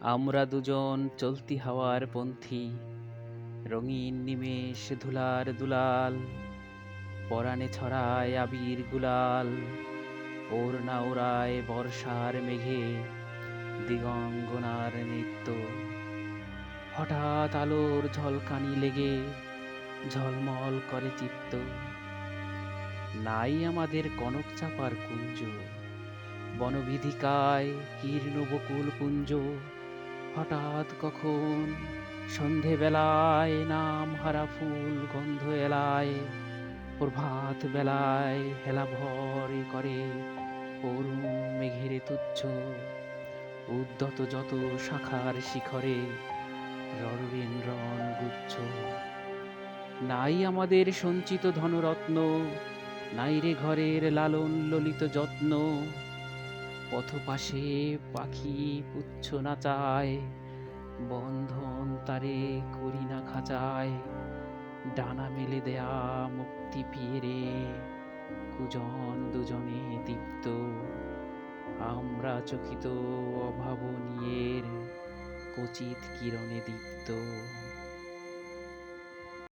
আমরা দুজন চলতি হাওয়ার পন্থী। রঙিন নিমেষ ধুলার দুলাল পরাণে ছড়ায় আবির গুলাল ওর না ওড়ায় বর্ষার মেঘে দিগঙ্গনার নৃত্য। হঠাৎ আলোর ঝলকানি লেগে ঝলমল করে চিত্ত। নাই আমাদের কনক চাপার কুঞ্জ, বনবিধিকায় কীর্ণ বকুল পুঞ্জ হঠাৎ কখন সন্ধে বেলায় নাম হারা ফুল গন্ধ এলায়, প্রভাত বেলায় হেলা ভরে করে অরুণ মেঘেরে তুচ্ছ, উদ্যত যত শাখার শিখরে রণ গুচ্ছ। নাই আমাদের সঞ্চিত ধনরত্ন, নাই রে ঘরের লালন ললিত যত্ন পথপাশে পাখি পুচ্ছ নাচায় বন্ধন তারে করি না খাঁচায়, ডানা মেলে দেয়া মুক্তি পিয়ে কুজন দুজনে দীপ্ত, আমরা চকিত অভাবনীয়ের কচিত কিরণে দীপ্ত।